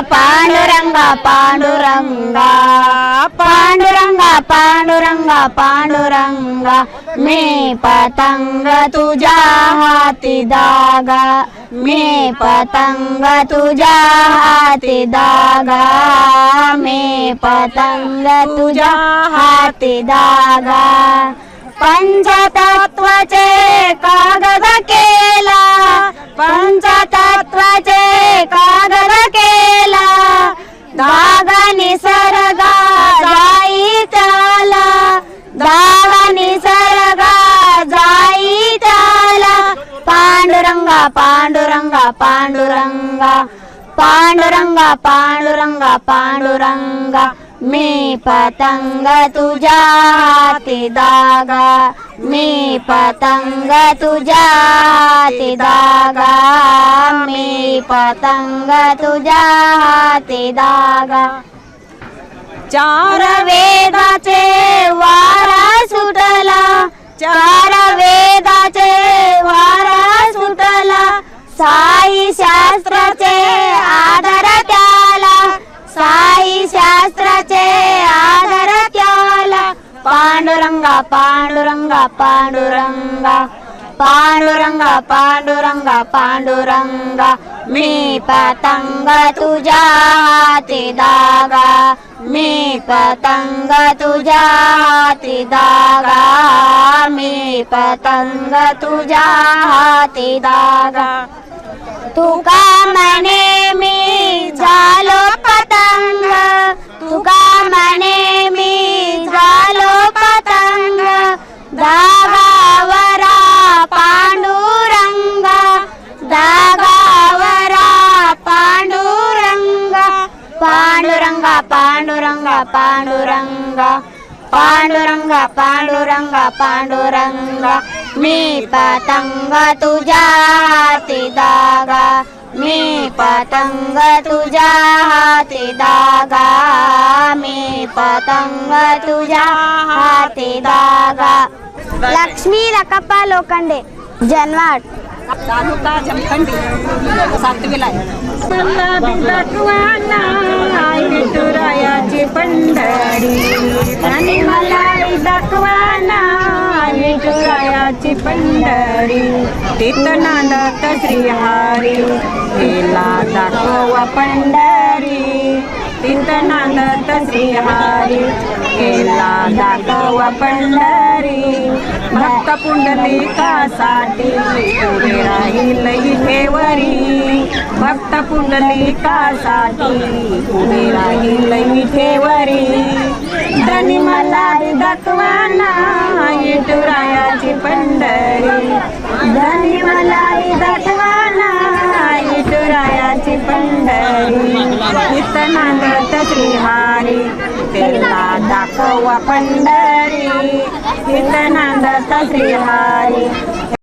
पांडुरंगा पांडुरंगा. पांडुरंगा पांडुरंगा पांडुरंगा. मी पतंग तुझ्या हाती दागा. मी पतंग तुझ्या हाती दागा. मी पतंग तुझ्या हाती दागा. पंचतत्वचे कागद दागा निसर्गा जाई त्याला. दागा निसर्गा जाई त्याला. पांडुरंगा पांडुरंगा पांडुरंगा. पांडुरंगा पांडुरंगा पांडुरंगा. मी पतंग तुझ्या हाती दागा. मी पतंग तुझ्या हाती दागा. मी पतंग तुझ्या हाती दागा। चार वेदाचे वारा सुटला। चार वेदाचे वारा सुटला। साई शास्त्राचे आदर त्याला। साई शास्त्राचे आदर त्याला। पांडुरंगा पांडुरंगा पांडुरंगा। पांडुरंगा पांडुरंगा पांडुरंगा मी पतंग तुझ्या हाती दागा. मी पतंग तुझ्या हाती दागा. मी पतंग तुझ्या हाती दागा. तुका म्हणे पांडुरंगा पांडुरंगा पांडुरंगा पांडुरंगा पांडुरंगा पांडुरंगा मी पतंग तुझ्या हाती दागा मी पतंग तुझ्या हाती दागा मी पतंग तुझ्या हाती दागा लक्ष्मी रकप्पा लोखंडे जनवाड तालुका जमखंडी सातवीला विठुरायाची पंढरी. आणि मला दाखवाना विठुरायाची पंढरी. तिथं नांदत श्रीहारी केला दाखवा पंढरी. तिथं नांदत श्रीहारी केला दाखवा पंढरी. भक्त पुंडलिकासाठी उभे राहील विठेवरी भक्त पुंडलिकासाठी उभे राहील विठेवरी धनी मला दाखवाना इटुरायाची पंढरी. धनी मला दाखवाना इटुरायाची पंढरी. इथं नांदत श्रीहारी. कौवा पंढरी इथं श्रीहारी.